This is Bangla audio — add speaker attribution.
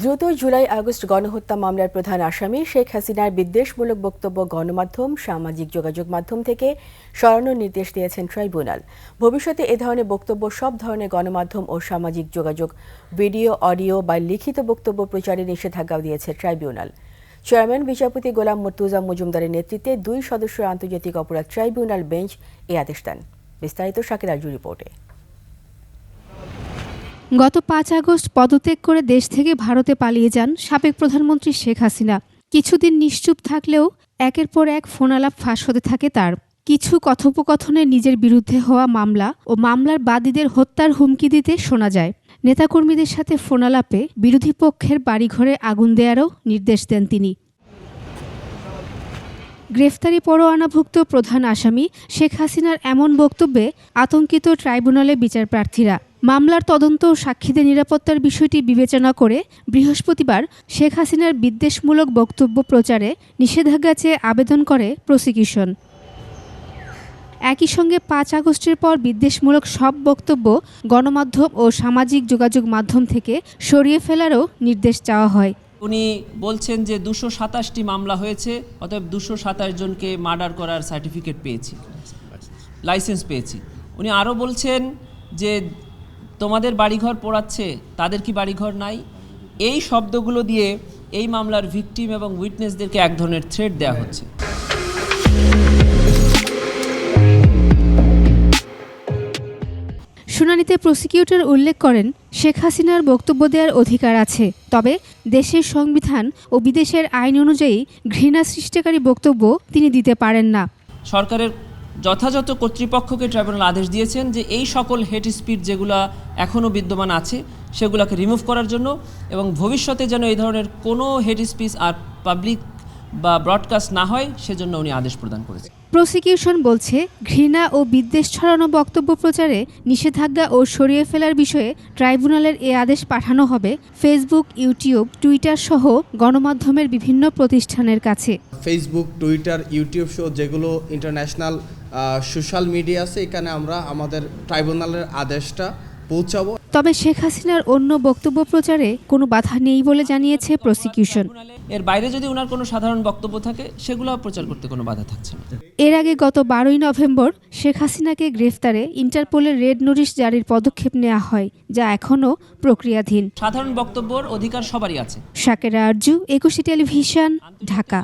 Speaker 1: দ্রুত জুলাই আগস্ট গণহত্যা মামলার প্রধান আসামি শেখ হাসিনার বিদ্বেষমূলক বক্তব্য গণমাধ্যম, সামাজিক যোগাযোগ মাধ্যম থেকে সরানোর নির্দেশ দিয়েছেন ট্রাইব্যুনাল। ভবিষ্যতে এ ধরনের বক্তব্য সব ধরনের গণমাধ্যম ও সামাজিক যোগাযোগ, ভিডিও, অডিও বা লিখিত বক্তব্য প্রচারে নিষেধাজ্ঞাও দিয়েছে ট্রাইব্যুনাল। চেয়ারম্যান বিচারপতি গোলাম মর্তুজা মজুমদারের নেতৃত্বে দুই সদস্য আন্তর্জাতিক অপরাধ ট্রাইব্যুনাল বেঞ্চ এ আদেশ দেন। বিস্তারিত শাকির আরজু রিপোর্টে।
Speaker 2: গত পাঁচ আগস্ট পদত্যাগ করে দেশ থেকে ভারতে পালিয়ে যান সাবেক প্রধানমন্ত্রী শেখ হাসিনা। কিছুদিন নিশ্চুপ থাকলেও একের পর এক ফোনালাপ ফাঁস হতে থাকে তার। কিছু কথোপকথনে নিজের বিরুদ্ধে হওয়া মামলা ও মামলার বাদীদের হত্যার হুমকি দিতে শোনা যায়। নেতাকর্মীদের সাথে ফোনালাপে বিরোধী পক্ষের বাড়িঘরে আগুন দেয়ারও নির্দেশ দেন তিনি। গ্রেফতারি পরোয়ানাভুক্ত প্রধান আসামি শেখ হাসিনার এমন বক্তব্যে আতঙ্কিত ট্রাইব্যুনালে বিচারপ্রার্থীরা। মামলার তদন্ত ও সাক্ষীদের নিরাপত্তার বিষয়টি বিবেচনা করে বৃহস্পতিবার শেখ হাসিনার বিদ্বেষমূলক বক্তব্য প্রচারে নিষেধাজ্ঞা চেয়ে আবেদন করে প্রসিকিউশন। একই সঙ্গে পাঁচ আগস্টের পর বিদ্বেষমূলক সব বক্তব্য গণমাধ্যম ও সামাজিক যোগাযোগ মাধ্যম থেকে সরিয়ে ফেলারও নির্দেশ চাওয়া হয়।
Speaker 3: উনি বলছেন যে দুশো সাতাশটি মামলা হয়েছে, অতএব দুশো সাতাশ জনকে মার্ডার করার সার্টিফিকেট পেয়েছি, লাইসেন্স পেয়েছি। উনি আরও বলছেন যে তোমাদের বাড়িঘর পোড়াচ্ছে তাদের কি বাড়িঘর নাই? এই শব্দগুলো দিয়ে এই মামলার ভিকটিম এবং উইটনেসদেরকে এক ধরনের থ্রেড দেওয়া হচ্ছে।
Speaker 2: শুনানিতে প্রসিকিউটর উল্লেখ করেন শেখ হাসিনার বক্তব্য দেওয়ার অধিকার আছে তবে দেশের সংবিধান ও বিদেশের আইন অনুযায়ী ঘৃণা সৃষ্টিকারী বক্তব্য তিনি দিতে পারেন না।
Speaker 3: সরকারের যথাযথ কর্তৃপক্ষকে ট্রাইব্যুনাল আদেশ দিয়েছেন যে এই সকল হেড স্পিড যেগুলো এখনও বিদ্যমান আছে সেগুলোকে রিমুভ করার জন্য এবং ভবিষ্যতে যেন এই ধরনের কোনো হেড স্পিচ আর পাবলিক বা ব্রডকাস্ট না হয় সেজন্য উনি আদেশ প্রদান করেছেন।
Speaker 2: প্রসিকিউশন বলছে ঘৃণা ও বিদ্বেষ ছড়ানো বক্তব্য প্রচারে নিষেধাজ্ঞা ও সরিয়ে ফেলার বিষয়ে ট্রাইব্যুনালের এ আদেশ পাঠানো হবে ফেসবুক ইউটিউব টুইটার সহ গণমাধ্যমের বিভিন্ন প্রতিষ্ঠানের কাছে।
Speaker 4: ফেসবুক টুইটার ইউটিউব শো যেগুলো ইন্টারন্যাশনাল সোশ্যাল মিডিয়া আছে এখানে আমরা আমাদের ট্রাইব্যুনালের আদেশটা পৌঁছাবো।
Speaker 2: তবে শেখ হাসিনার অন্য বক্তব্য প্রচারে কোনো বাধা নেই বলে জানিয়েছে প্রসিকিউশন
Speaker 3: এর বাইরে যদি ওনার কোনো সাধারণ বক্তব্য থাকে সেগুলো প্রচার করতে কোনো বাধা থাকছে না।
Speaker 2: এর আগে গত বারোই নভেম্বর শেখ হাসিনাকে গ্রেফতারে ইন্টারপোলের রেড নোটিশ জারির পদক্ষেপ নেওয়া হয় যা এখনও প্রক্রিয়াধীন।
Speaker 3: সাধারণ বক্তব্যর অধিকার সবারই আছে।
Speaker 2: শাকেরা আরজু একুশে টেলিভিশন ঢাকা।